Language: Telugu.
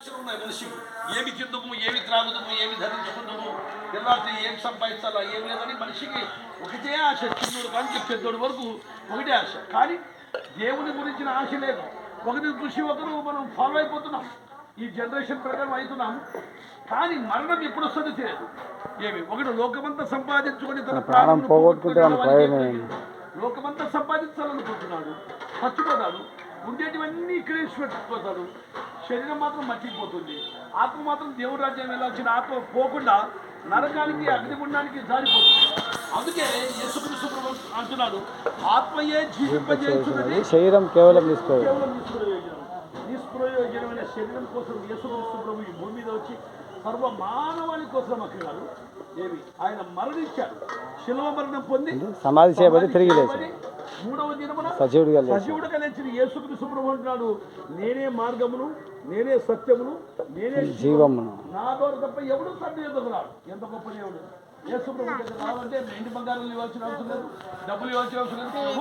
ఉన్నాయి ఏమి తిందుము ఏమి త్రాగుదుము ఏమి ధరించుకుందుము తెల్లారి ఏం సంపాదించాలా ఏం లేదని మనిషికి ఒకటే ఆశ చిన్నోడు కానీ పెద్దోడు వరకు ఒకటే ఆశ. కానీ దేవుని గురించిన ఆశ లేదు. ఒకరిని చూసి ఒకరు మనం ఫాలో అయిపోతున్నాం. ఈ జనరేషన్ ప్రకారం అవుతున్నాం. కానీ మరణం ఎప్పుడు వస్తుందో తెలియదు. ఏమి? ఒకడు లోకమంతా సంపాదించుకొని తన ప్రాణం పోగొట్టుకుంటే? లోకమంతా సంపాదించాలనుకుంటున్నాడు. చచ్చిపోతాడు. ఉండేటివన్నీ ఇక్కడే పెట్టిపోతాడు శరీరం మాత్రం మర్చిపోతుంది. ఆత్మ మాత్రం దేవుడి రాజ్యం వెళ్ళాల్సిన ఆత్మ పోకుండా నరకానికి అగ్నిగుండానికి జారిపోతుంది. అందుకే యేసుక్రీస్తు అంటున్నాడు ఆత్మయే జీవింపజేస్తున్నది శరీరం కేవలం కేవలం నిష్ప్రయోజనం నిష్ప్రయోజనమైన శరీరం కోసం యేసుక్రీస్తు ప్రభు ఈ భూమి మీద వచ్చి సర్వ మానవాళి కోసం అక్కడ ఏమి? ఆయన మరణించాడు. శిలువ మరణం పొంది సమాధి చేయబడి తిరిగి మూడవ దినమున సజీవుడిగా లేచి సజీవుడు కలిసిన యేసుక్రీస్తు ప్రభు అంటున్నాడు నేనే మార్గమును నేనే సత్యమును నేనే జీవము జీవమును. నా ద్వారా తప్ప ఎవడు తండ్రి రాడు ఎంత గొప్ప దేవుడు. యేసు ప్రభు దగ్గర రావాలంటే ఇంటి బంగారం ఇవ్వాల్సిన అవసరం లేదు డబ్బులు ఇవ్వాల్సిన అవసరం లేదు.